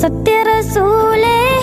സത്യറസൂലേ.